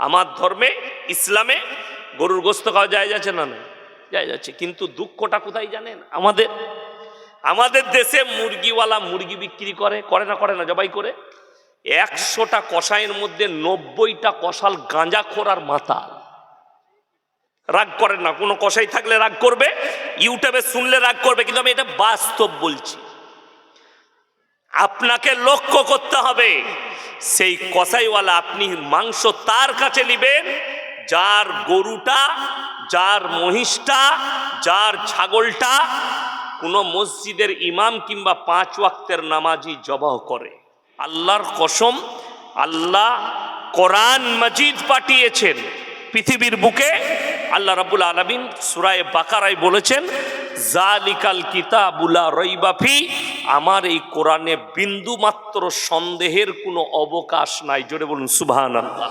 আমার ধর্মে, ইসলামে গরুর গোস্ত খাওয়া যায় যাচ্ছে না না, যায় যাচ্ছে। কিন্তু দুঃখটা কোথায় জানেন? আমাদের আমাদের দেশে মুরগিওয়ালা মুরগি বিক্রি করে করে না করে না, জবাই করে? একশোটা কষাইয়ের মধ্যে নব্বইটা কষাল গাঁজা খোরার মাথা রাগ করেন না, কোনো কষাই থাকলে রাগ করবে, ইউটিউবে শুনলে রাগ করবে, কিন্তু আমি এটা বাস্তব বলছি। আপনাকে লক্ষ্য করতে হবে সেই কসাইওয়ালা আপনি মাংস তার কাছে নিবেন, যার গরুটা, যার মহিষটা, যার ছাগলটা কোনো মসজিদের ইমাম কিংবা পাঁচ ওয়াক্তের নামাজি জবাহ করে। আল্লাহর কসম, আল্লাহ কোরআন মজিদ পাঠিয়েছেন পৃথিবীর বুকে আল্লাহ রাবুল আলমিন সুরায় বাকারায় বলেছেন, জালিকাল কিতাবুলা রইবাফি আমার এই কোরআনে বিন্দু মাত্র সন্দেহের কোনো অবকাশ নাই। জোরে বলুন সুবহান আল্লাহ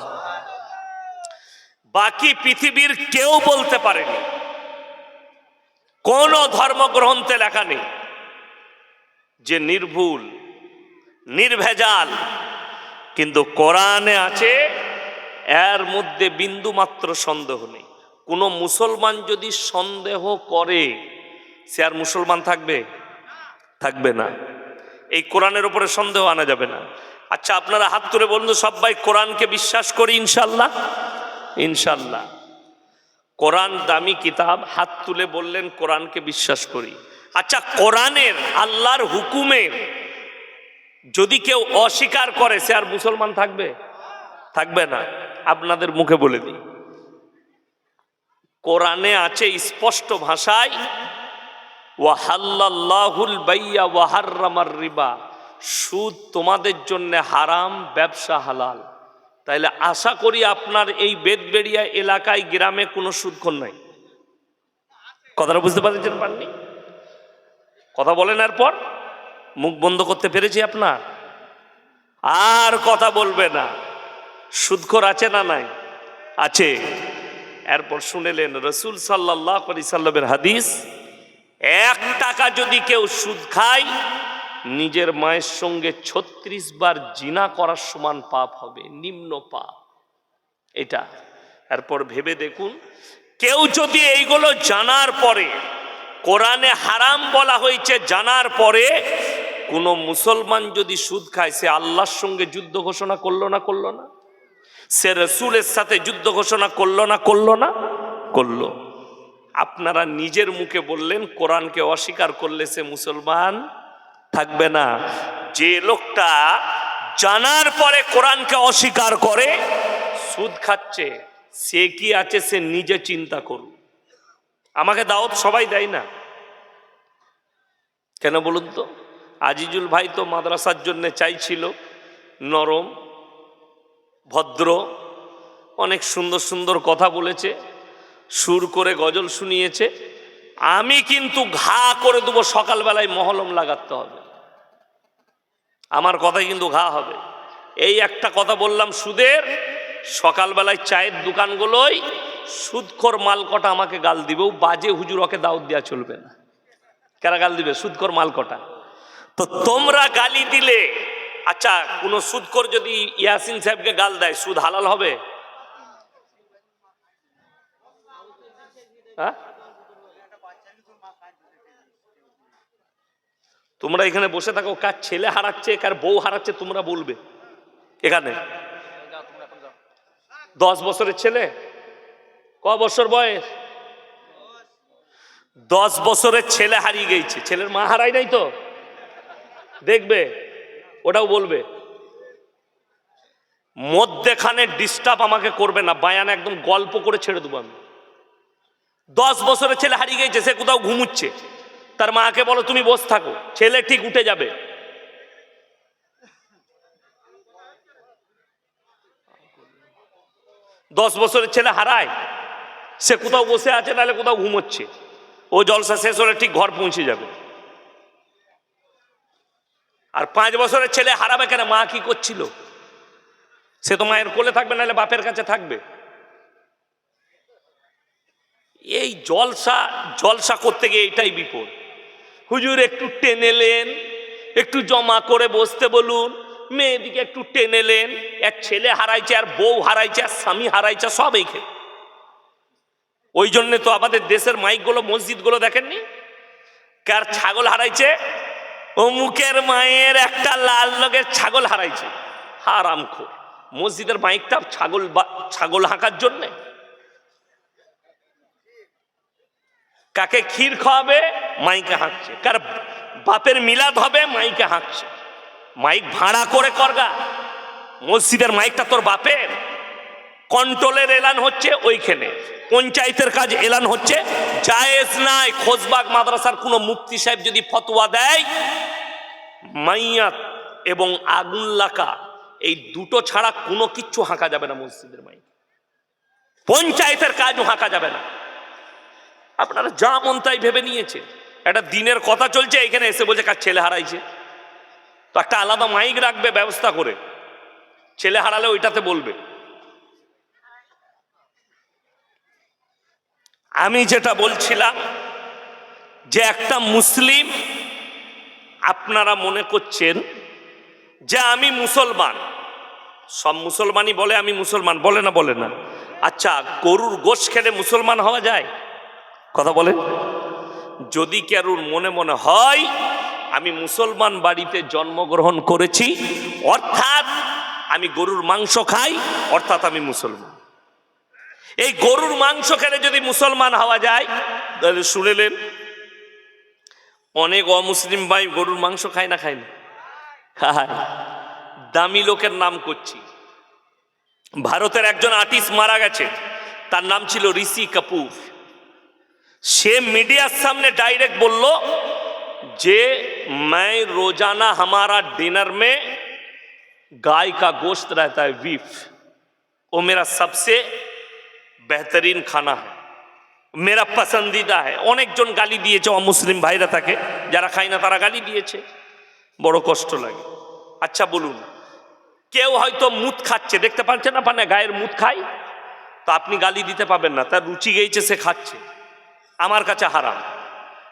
বাকি পৃথিবীর কেউ বলতে পারেনি। কোন ধর্মগ্রন্থে লেখা নেই যে নির্ভুল, নির্ভেজাল। কিন্তু কোরআনে আছে, এর মধ্যে বিন্দু মাত্র সন্দেহ নেই। কোনো মুসলমান যদি সন্দেহ করে, সে আর মুসলমান থাকবে? থাকবে না। এই কোরআনের উপরে সন্দেহ আনা যাবে না। আচ্ছা আপনারা হাত তুলে বলুন সবাই কোরআনকে বিশ্বাস করি, ইনশাল্লাহ? ইনশাল্লাহ। কোরআন দামি কিতাব, হাত তুলে বললেন, কোরআনকে বিশ্বাস করি। আচ্ছা কোরআনের, আল্লাহর হুকুমের যদি কেউ অস্বীকার করে, সে আর মুসলমান থাকবে? থাকবে না। আপনাদের মুখে বলে দিই। কোরআনে আছে স্পষ্ট ভাষায় ওয়াহাল্লাহুল বাইয়া ওয়াহার্রামার রিবা সুদ তোমাদের জন্য হারাম, ব্যবসা হালাল। তাইলে আশা করি আপনার এই বেদবেড়িয়া এলাকায়, গ্রামে কোনো সুদক্ষণ নাই। কথাটা বুঝতে পারছেন পাননি? কথা বলেন এরপর মুখ বন্ধ করতে পেরেছি আপনার? আর কথা বলবে না। সুদখোর আছে না নাই? আছে। এরপর শুনেলেন, রসুল সাল্লাহ সাল্লামের হাদিস, এক টাকা যদি কেউ সুদ খায়, নিজের মায়ের সঙ্গে ছত্রিশ বার জিনা করার সমান পাপ হবে, নিম্ন পাপ। এটা। এরপর ভেবে দেখুন, কেউ যদি এইগুলো জানার পরে, কোরআনে হারাম বলা হয়েছে জানার পরে, কোনো মুসলমান যদি সুদ খায়, সে আল্লাহর সঙ্গে যুদ্ধ ঘোষণা করল না করল না? সে রসুলের সাথে যুদ্ধ ঘোষণা করল না করল না? করল। আপনারা নিজের মুখে বললেন, কোরআনকে অস্বীকার করলে সে মুসলমান থাকবে না। যে লোকটা জানার পরে কোরআনকে অস্বীকার করে, সুদ খাচ্ছে, সে কি আছে সে নিজে চিন্তা করুন। আমাকে দাওয়াত সবাই দেয় না। কেন বলুন তো? আজিজুল ভাই তো মাদ্রাসার জন্য চাইছিল, নরম ভদ্র, অনেক সুন্দর সুন্দর কথা বলেছে, সুর করে গজল শুনিয়েছে। আমি কিন্তু ঘা করে দেবো, সকালবেলায় মহলম লাগাতে হবে। আমার কথাই কিন্তু ঘা হবে। এই একটা কথা বললাম সুদের, সকালবেলায় চায়ের দোকানগুলোই সুদখোর মাল কটা আমাকে গাল দিবেও বাজে হুজুর, ওকে দেওয়া চলবে না। কারা গাল দিবে? সুদখোর মাল কটা তো তোমরা গালি দিলে আচ্ছা কোনো সুদখোর যদি ইয়াসিন সাহেবকে গাল দেয়, সুদ হালাল হবে? হ্যাঁ? তোমরা এখানে বসে থাকো, কার ছেলে হারাচ্ছে, কার বউ হারাচ্ছে, তোমরা বলবে। এখানে? দশ বছরের ছেলে? ক বছর বয়স? দশ বছরের ছেলে হারিয়ে গেছে। ছেলের মা হারাই নাই তো? দেখবে। ওটাও বলবে। মধ্যেখানে ডিস্টার্ব আমাকে করবে না। বায়ান একদম গল্প করে ছেড়ে দেবো আমি। দশ বছরের ছেলে হারিয়ে গেছে, সে কোথাও ঘুমুচ্ছে। তার মাকে বলো, তুমি বস থাকো, ছেলে ঠিক উঠে যাবে। দশ বছরের ছেলে হারায়, সে কোথাও বসে আছে নাহলে কোথাও ঘুমোচ্ছে। ও জলসা শেষ হলে ঠিক ঘর পৌঁছে যাবে। আর পাঁচ বছরের ছেলে হারাবে কেন? মা কি করছিল? সে তো মায়ের কোলে থাকবে, নাহলে বাপের কাছে থাকবে। এই জলসা জলসা করতে গিয়ে এটাই বিপদ। হুজুর, একটু টেনেলেন একটু জমা করে বসতে বলুন। মেয়েদিকে একটু টেনেলেন এক ছেলে হারাইছে, আর বউ হারাইছে, আর স্বামী হারাইছে, সব এইখানে ওই জন্য তো আমাদের দেশের মাইকগুলো, মসজিদগুলো দেখেননি? কার ছাগল হারাইছে অমুকের মায়ের একটা লাল লগের ছাগল হারাইছে। হারাম খোর। মসজিদের মাইকটা ছাগল ছাগল হাঁকার জন্যে। কাকে ক্ষীর খাওয়াবে? মাইকে হাঁকছে। কার বাপের মিলাদ হবে? মাইকে হাঁকছে। মাইক ভাড়া করে করগা মসজিদের মাইকটা তোর বাপের। কন্ট্রোলের এলান হচ্ছে ওইখানে। পঞ্চায়েতের কাজ এলান হচ্ছে। জায়েজ নাই। খোঁজবাগ মাদ্রাসার কোনো মুফতি সাহেব যদি ফতোয়া দেয় মাইয়াত এবং আগুন লাকা এই দুটো ছাড়া কোনো কিচ্ছু হাঁকা যাবে না মসজিদের মাইক। পঞ্চায়েতের কাজও হাঁকা যাবে না। আপনারা যা মন তাই ভেবে নিয়েছে একটা দিনের কথা চলছে, এখানে এসে বলছে, কার ছেলে হারাইছে? তো একটা আলাদা মাইক রাখবে ব্যবস্থা করে। ছেলে হারালে ওইটাতে বলবে। আমি যেটা বলছিলাম যে একটা মুসলিম আপনারা মনে করছেন যে আমি মুসলমান? সব মুসলমানই বলে আমি মুসলমান, বলে না বলে না। আচ্ছা গরুর গোশ খেলে মুসলমান হওয়া যায়? কথা বলেন। যদি কারুর মনে মনে হয়, আমি মুসলমান বাড়িতে জন্মগ্রহণ করেছি, অর্থাৎ আমি গরুর মাংস খাই, অর্থাৎ আমি মুসলমান। এই গরুর মাংস খেলে যদি মুসলমান হওয়া যায়, তাহলে শুনেলেন অনেক অমুসলিম ভাই গরুর মাংস খায় না খায় না খায় দামি লোকের নাম করছি ভারতের একজন আর্টিস্ট মারা গেছে তার নাম ছিল ঋষি কাপুর সে মিডিয়ার সামনে ডাইরেক্ট বলল যে मैं रोजाना हमारा डिनर में गाय का गोश्त रहता है बीफ वो मेरा सबसे বেহতরিন খানা है মেরা পসন্দিদা है অনেকজন গালি দিয়েছে অমুসলিম ভাইরা তাকে যারা খায় না তারা গালি দিয়েছে বড় কষ্ট লাগে আচ্ছা বলুন কেউ হয়তো মুত খাচ্ছে দেখতে পাচ্ছেন না পানে গায়ের মুত খায় তো আপনি গালি দিতে পাবেন না তার রুচি গেছে সে খাচ্ছে আমার কাছে হারাম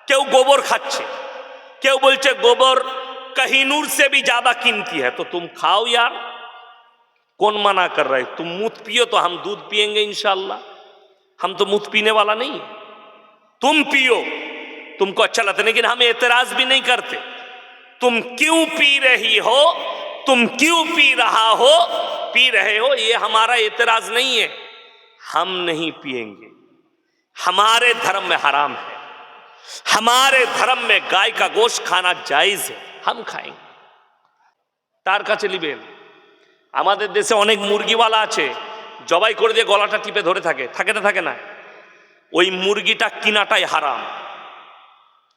কেউ গোবর খাচ্ছে কেউ বলছে গোবর कहीनूर से भी ज्यादा कीमती है तो तुम खाओ यार कौन मना कर रहे तुम मूत पियो तो हम दूध पिएंगे इंशाल्लाह हम तो मूत पीने वाला नहीं है तुम पियो तुमको अच्छा लगता है लेकिन हम एतराज भी नहीं करते तुम क्यों पी रही हो तुम क्यों पी रहा हो पी रहे हो ये हमारा एतराज नहीं है हम नहीं पिएंगे हमारे धर्म में हराम है हमारे धर्म में गाय का गोश्त खाना जायज है हम खाएंगे তার কাছে নিবেন আমাদের দেশে অনেক মুরগিওয়ালা আছে জবাই করে দিয়ে গলাটা টিপে ধরে থাকে। থাকে না থাকে না। ওই মুরগিটা কিনাটাই হারাম।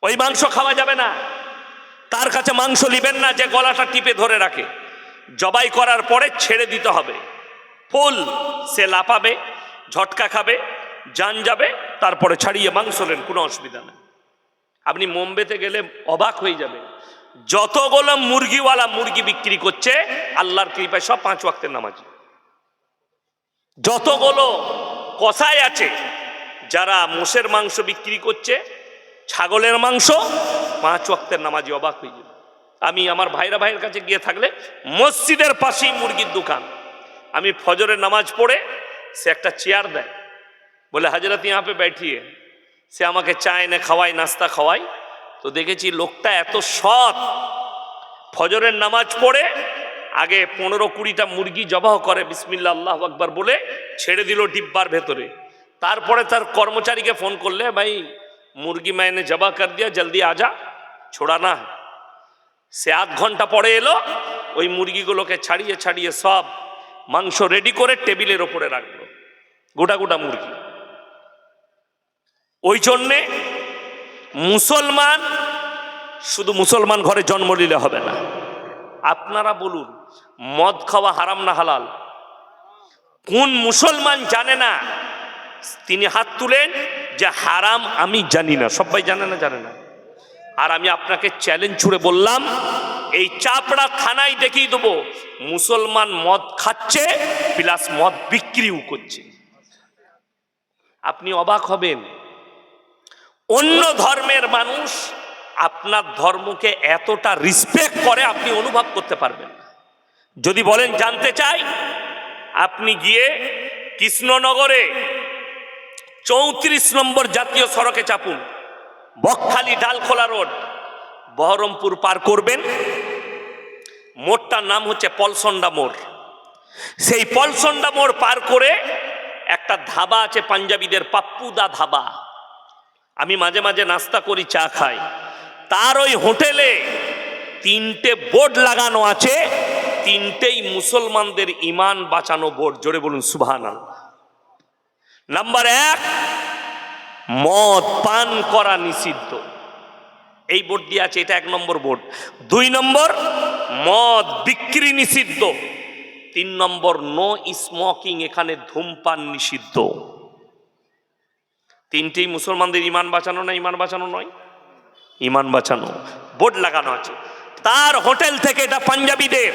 ওই মাংস খাওয়া যাবে না। তার কাছে মাংস নিবেন না, যে গলাটা টিপে ধরে রাখে। জবাই করার পরে ছেড়ে দিতে হবে। ফুল, সে লাপাবে ঝটকা খাবে জান যাবে, তারপরে ছাড়িয়ে মাংস নেন, কোনো অসুবিধা নেই। আপনি মুম্বেতে গেলে অবাক হয়ে যাবে যতগুলো মুরগিওয়ালা মুরগি বিক্রি করছে, আল্লাহর কৃপায় সব পাঁচ ওয়াক্তের নামাজি। যতগুলো কষায় আছে, যারা মোষের মাংস বিক্রি করছে, ছাগলের মাংস, পাঁচ ওয়াক্তের নামাজি অবাক হয়ে যাবে আমি আমার ভাইরা ভাইয়ের কাছে গিয়ে থাকলে মসজিদের পাশেই মুরগির দোকান। আমি ফজরের নামাজ পড়ে সে একটা চেয়ার দেয়। বলে, হাজরত ইয়াঁপে ব্যাঠিয়ে। সে আমাকে চায় না খাওয়াই নাস্তা খাওয়াই তো দেখেছি লোকটা এত সৎ। ফজরের নামাজ পড়ে আগে পনেরো কুড়িটা মুরগি জবাহ করে বিসমিল্লা আল্লাহ আকবার বলে ছেড়ে দিল ডিব্বার ভেতরে। তারপরে তার কর্মচারীকে ফোন করলে, ভাই, মুরগি মাইনে জবা কর দিয়া, জলদি আজা, ছোড়া না। সে আধ ঘণ্টা পরে এলো, ওই মুরগিগুলোকে ছাড়িয়ে ছাড়িয়ে সব মাংস রেডি করে টেবিলের ওপরে রাখল। গোটা গোটা মুরগি। ওই জন্যে মুসলমান, শুধু মুসলমান ঘরে জন্ম নিলে হবে না। আপনারা বলুন মদ খাওয়া হারাম না হালাল? কোন মুসলমান জানে না? তিনি হাত তুলেন যে হারাম আমি জানি না। সবাই জানে না জানে না। আর আমি আপনাকে চ্যালেঞ্জ ছুড়ে বললাম, এই চাপড়া থানায় দেখিয়ে দেবো, মুসলমান মদ খাচ্ছে প্লাস মদ বিক্রিও করছে। আপনি অবাক হবেন। অন্য ধর্মের মানুষ আপনার ধর্মকে এতটা রিসপেক্ট করে, আপনি অনুভব করতে পারবেন না। যদি বলেন, জানতে চাই? আপনি গিয়ে কৃষ্ণনগরে চৌত্রিশ নম্বর জাতীয় সড়কে চাপুন। বকখালি ডালখোলা রোড। বহরমপুর পার করবেন। মোড়টার নাম হচ্ছে পলসন্ডা মোড়। সেই পলসন্ডা মোড় পার করে একটা ধাবা আছে পাঞ্জাবিদের, পাপ্পুদা ধাবা। আমি মাঝে মাঝে নাস্তা করি, চা খাই। তার ওই হোটেলে তিনটে বোর্ড লাগানো আছে। তিনটেই মুসলমানদের ইমান বাঁচানো বোর্ড। জোরে বলুন সুবহান নাম্বার এক, মদ পান করা নিষিদ্ধ। এই বোর্ড দিয়ে আছে, এটা এক নম্বর বোর্ড। দুই নম্বর, মদ বিক্রি নিষিদ্ধ। তিন নম্বর নো স্মোকিং এখানে ধূমপান নিষিদ্ধ। তিনটেই মুসলমানদের ইমান বাঁচানো না ইমান বাঁচানো নয়? ইমান বাঁচানো। বোর্ড লাগানো আছে। তার হোটেল থেকে এটা পাঞ্জাবিদের।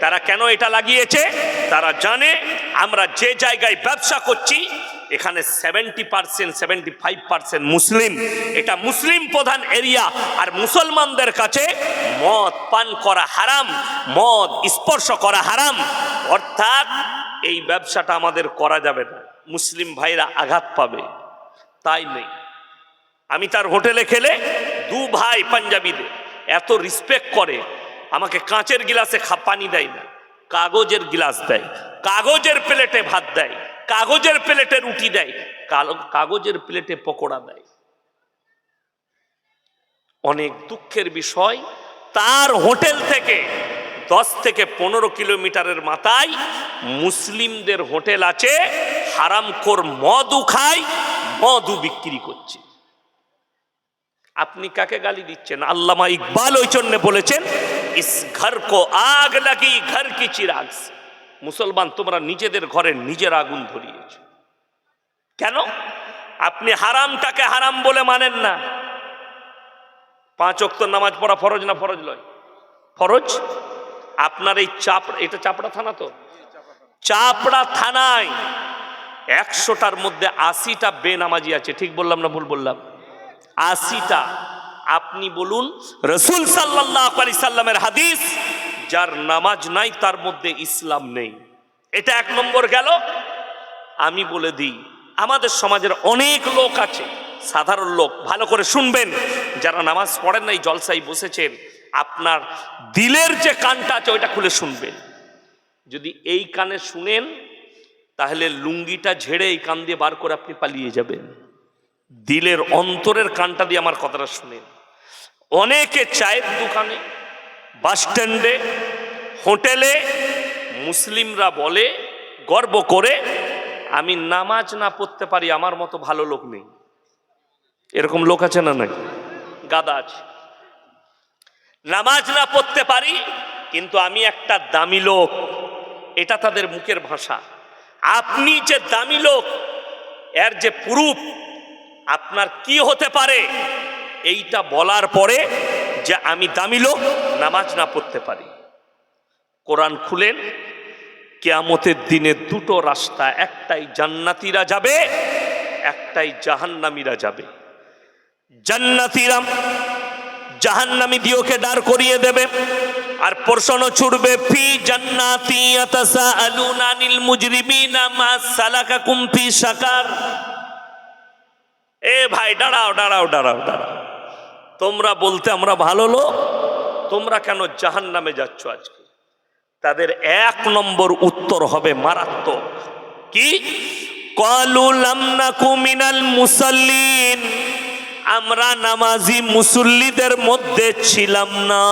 তারা কেন এটা লাগিয়েছে? তারা জানে, আমরা যে জায়গায় ব্যবসা করছি, এখানে seventy percent seventy five percent মুসলিম। এটা মুসলিম প্রধান এরিয়া, আর মুসলমানদের কাছে মদ পান করা হারাম, মদ স্পর্শ করা হারাম। অর্থাৎ এই ব্যবসাটা আমাদের করা যাবে না। মুসলিম ভাইরা আঘাত পাবে। তাই নেই। আমি তার হোটেলে খেলে দু ভাই পাঞ্জাবিদের। এত রিসপেক্ট করে, আমাকে কাঁচের গিলাসে পানি দেয় না, কাগজের গিলাস দেয়, কাগজের প্লেটে ভাত দেয়, কাগজের প্লেটে রুটি দেয় কাগজের প্লেটে পকোড়া দেয়। অনেক দুঃখের বিষয়, তার হোটেল থেকে দশ থেকে পনেরো কিলোমিটারের মাথায় মুসলিমদের হোটেল আছে, হারামখোর মদু খায় মদু বিক্রি করছে। আপনি কাকে গালি দিচ্ছেন? আল্লামা ইকবাল ওই জন্য বলেছেন, ইস ঘর কো আগ লাগি, ঘর কি চিরাগ মুসলমান, তোমরা নিজেদের ঘরে নিজের আগুন ধরিয়েছ। কেন? আপনি হারামটাকে হারাম বলে মানেন না। পাঁচ অক্ত নামাজ পড়া ফরজ না ফরজ লয়? ফরজ? আপনার এই চাপ এটা চাপড়া থানা তো? চাপড়া থানায় একশোটার মধ্যে আশিটা বেনামাজি আছে। ঠিক বললাম না ভুল বললাম? আশিটা। আপনি বলুন, রসুল সাল্লাহ আলি সাল্লামের হাদিস, যার নামাজ নাই, তার মধ্যে ইসলাম নেই। এটা এক নম্বর গেল। আমি বলে দিই, আমাদের সমাজের অনেক লোক আছে, সাধারণ লোক, ভালো করে শুনবেন। যারা নামাজ পড়েন নাই জলসাই বসেছেন, আপনার দিলের যে কানটা আছে, ওইটা খুলে শুনবেন। যদি এই কানে শুনেন, তাহলে লুঙ্গিটা ঝেড়ে এই কান দিয়ে বার করে আপনি পালিয়ে যাবেন। দিলের অন্তরের কানটা দিয়ে আমার কথাটা শুনেন অনেকে চায়ের দোকানে, বাস স্ট্যান্ডে, হোটেলে মুসলিমরা বলে, গর্ব করে, আমি নামাজ না পড়তে পারি, আমার মতো ভালো লোক নেই। এরকম লোক আছে না নাই? গাদা আছে। নামাজ না পড়তে পারি, কিন্তু আমি একটা দামি লোক। এটা তাদের মুখের ভাষা। আপনি যে দামি লোক, এর যে প্রুফ আপনার কি হতে পারে? এইটা বলার পরে যে আমি দামি লোক, নামাজ না পড়তে পারি। কোরআন খুলেন, কেয়ামতের দিনে দুটো রাস্তা, একটাই জান্নাতিরা যাবে, একটাই জাহান্নামীরা যাবে। জান্নাতিরা জাহান্নামী দিওকে দাঁড় করিয়ে দেবে, আর প্রশ্ন ছুটবে, ফি জান্নাতি ইয়াতাসাআলুনা আনিল মুজরিমিনা মা সালাকাকুম ফি সাকার এ ভাই, দাঁড়াও দাঁড়াও দাঁড়াও দাঁড়াও। তোমরা বলতে আমরা ভালো লোক, তোমরা কেন জাহান নামে যাচ্ছ আজকে? তাদের এক নম্বর উত্তর হবে মারাত্মক। কি? মিনাল মুসাল্লিন। আমরা নামাজি মুসল্লিদের মধ্যে ছিলাম না।